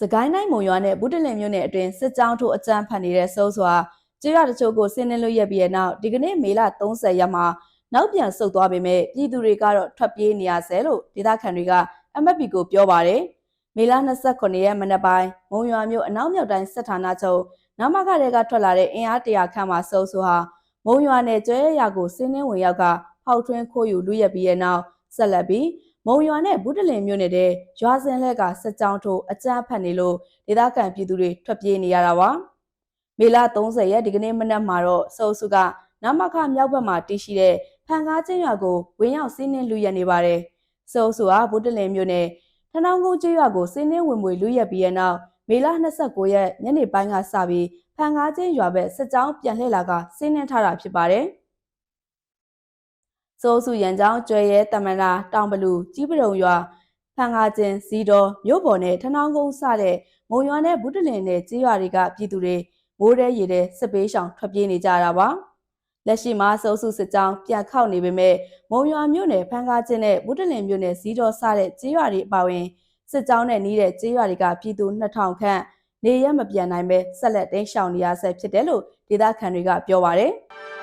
စကိုင်းတိုင်းမုံရွာနဲ့ဘူးတလင်မြို့နယ်အတွင်းစစ်ကြောင်းထိုးအကြမ်းဖက်နေတဲ့စိုးစွာကျေးရွာတချို့ကိုဆင်းနှင်းလို့ရက်ပြီးတဲ့နောက်ဒီကနေ့မေလ30ရက်မှာနောက်ပြန်ဆုတ်သွားပေမဲ့ပြည်သူတွေကတော့ထွက်ပြေးနေရဆဲလို့ဒေသခံတွေက MFP ကိုပြောပါတယ်မေလ29ရက်မနက်ပိုင်းမုံရွာမြို့အနောက်မြောက်တိုင်းစစ်ဌာနချုပ်နမခရဲကထွက်လာတဲ့အင်အားတရာခန့်မှစိုးစွာဟာမုံရွာနယ်ကျွဲရကိုဆင်းနှင်းဝင်ရောက်ကဖောက်ထွင်းခိုးယူလူရက်ပြီးတဲ့နောက်ဆက်လက်ပြီး မုံရွာနဲ့ဘူးတလင်မြို့နယ်တဲ့ရွာစင်လက်ကစစ်ကြောင်းထိုးအကြမ်းဖက်နေလို့ဒေသခံပြည်သူတွေထွက်ပြေးနေရတာပါမေလ30ရက်ဒီကနေ့မနက်မှာတော့စုံစုကနမခမြောက်ဘက်မှာတည်ရှိတဲ့ဖန်ကားချင်းရွာကိုဝင်းရောက်စီးနှင်းလူရက်နေပါတယ်စုံစုဟာဘူးတလင်မြို့နယ်ထနောင်းကုန်းကျေးရွာကိုစီးနှင်းဝင်မွေလူရက်ပြီးတဲ့နောက်မေလ29ရက်ညနေပိုင်းကစပြီးဖန်ကားချင်းရွာဘက်စစ်ကြောင်းပြန်လှည့်လာကစီးနှင်းထားတာဖြစ်ပါတယ် စိုးစုရန်ကျောင်းကျွဲရဲတမန်လာတောင်ဘလူကြီးပရုံရွာဖန်ကားချင်းစီတော်မြို့ပေါ်နဲ့ထနောင်းကုန်းစတဲ့မုံရွာနဲ့ဘူးတလင်နဲ့ကြေးရွာတွေကပြည်သူတွေမိုးရဲရေတဲ့စစ်ပေးရှောင်ထွက်ပြေးနေကြတာပါလက်ရှိမှာစိုးစုစစ်ကြောင်းပြန်ခောက်နေပေမဲ့မုံရွာမြို့နယ်ဖန်ကားချင်းနဲ့ဘူးတလင်မြို့နယ်စီတော်စတဲ့ကြေးရွာတွေအပါအဝင်စစ်ကြောင်းနဲ့နီးတဲ့ကြေးရွာတွေကပြည်သူ2000ခန့်နေရမပြန်နိုင်ပဲဆက်လက်တင်းရှောင်နေရဆဲဖြစ်တယ်လို့ဒေသခံတွေကပြောပါတယ်။